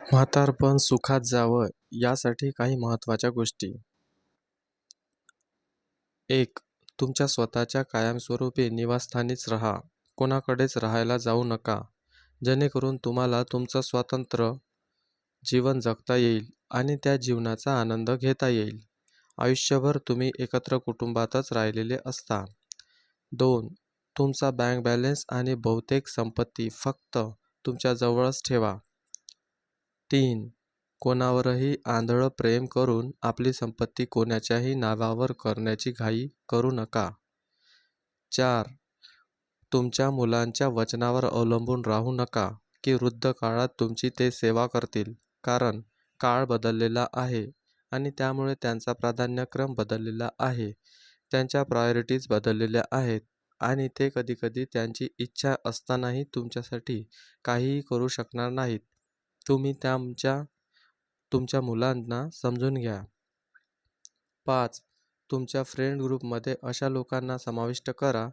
म्हातारपण सुखात जावं यासाठी काही महत्त्वाच्या गोष्टी. एक तुमच्या स्वतःच्या कायमस्वरूपी निवासस्थानीच राहा. कोणाकडेच राहायला जाऊ नका. जेणेकरून तुम्हाला तुमचं स्वतंत्र जीवन जगता येईल आणि त्या जीवनाचा आनंद घेता येईल. आयुष्यभर तुम्ही एकत्र कुटुंबातच राहिलेले असता. दोन तुमचा बँक बॅलन्स आणि बहुतेक संपत्ती फक्त तुमच्याजवळच ठेवा. तीन. कोणावरही आंधळं प्रेम करून आपली संपत्ती कोणाच्याही नावावर करण्याची घाई करू नका. चार. तुमच्या मुलांच्या वचनावर अवलंबून राहू नका की वृद्ध काळात तुमची ते सेवा करतील कारण काळ बदललेला आहे आणि त्यामुळे त्यांचा प्राधान्यक्रम बदललेला आहे. त्यांच्या प्रायोरिटीज बदललेल्या आहेत आणि ते कधीकधी त्यांची इच्छा असतानाही तुमच्यासाठी काहीही करू शकणार नाहीत. तुम्ही त्यांच्या तुमच्या मुलांना समजून घ्या. पाच. तुमच्या फ्रेंड ग्रुपमध्ये अशा लोकांना समाविष्ट करा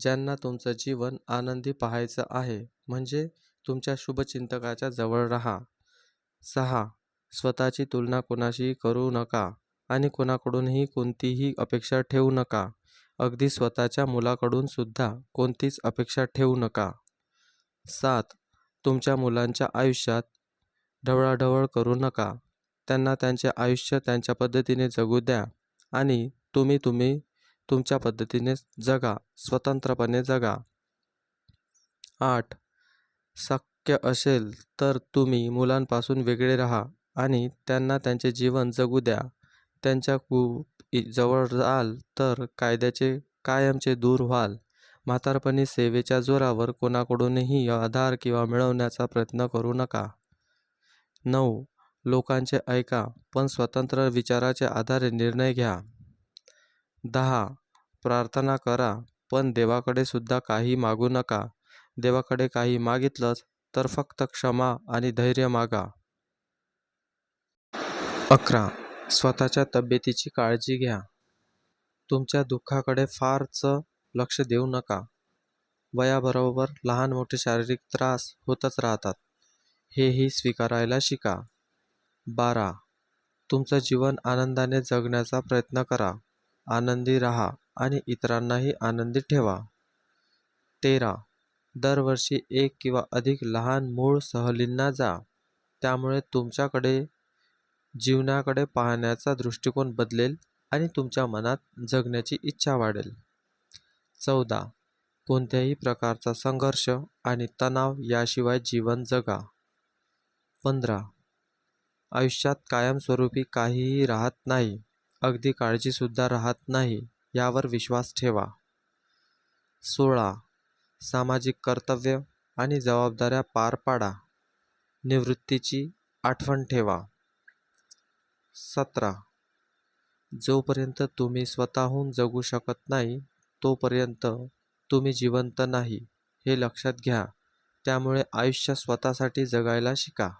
ज्यांना तुमचं जीवन आनंदी पाहायचं आहे. म्हणजे तुमच्या शुभचिंतकाच्या जवळ राहा. सहा. स्वतःची तुलना कोणाशीही करू नका आणि कोणाकडूनही कोणतीही अपेक्षा ठेवू नका. अगदी स्वतःच्या मुलाकडून सुद्धा कोणतीच अपेक्षा ठेवू नका. सात. तुमच्या मुलांच्या आयुष्यात ढवळाढवळ करू नका. त्यांना त्यांचे आयुष्य त्यांच्या पद्धतीने जगू द्या आणि तुम्ही तुम्ही तुमच्या पद्धतीने जगा. स्वतंत्रपणे जगा. आठ. शक्य असेल तर तुम्ही मुलांपासून वेगळे राहा आणि त्यांना त्यांचे जीवन जगू द्या. त्यांच्या खूप जवळ राहाल तर कायद्याचे कायमचे दूर व्हाल. म्हातारपणी सेवेच्या जोरावर कोणाकडूनही आधार किंवा मिळवण्याचा प्रयत्न करू नका. नऊ. लोकांचे ऐका पण स्वतंत्र विचाराच्या आधारे निर्णय घ्या. दहा. प्रार्थना करा पण देवाकडे सुद्धा काही मागू नका. देवाकडे काही मागितलंच तर फक्त क्षमा आणि धैर्य मागा. अकरा. स्वतःच्या तब्येतीची काळजी घ्या. तुमच्या दुःखाकडे फारच लक्ष देऊ नका. वयाबरोबर लहान मोठे शारीरिक त्रास होतच राहतात. हेही स्वीकारायला शिका. बारा. तुमचं जीवन आनंदाने जगण्याचा प्रयत्न करा. आनंदी राहा आणि इतरांनाही आनंदी ठेवा. तेरा. दरवर्षी एक किंवा अधिक लहान मूळ सहलींना जा. त्यामुळे तुमच्याकडे जीवनाकडे पाहण्याचा दृष्टिकोन बदलेल आणि तुमच्या मनात जगण्याची इच्छा वाढेल. चौदा. कोणत्याही प्रकारचा संघर्ष आणि तणाव याशिवाय जीवन जगा. पंधरा. आयुष्यात कायमस्वरूपी काहीही राहत नाही अगदी काळजीसुद्धा राहत नाही यावर विश्वास ठेवा. सोळा. सामाजिक कर्तव्य आणि जबाबदाऱ्या पार पाडा. निवृत्तीची आठवण ठेवा. सतरा. जोपर्यंत तुम्ही स्वतःहून जगू शकत नाही तोपर्यंत तुम्ही जिवंत नाही हे लक्षात घ्या. त्यामुळे आयुष्य स्वतःसाठी जगायला शिका.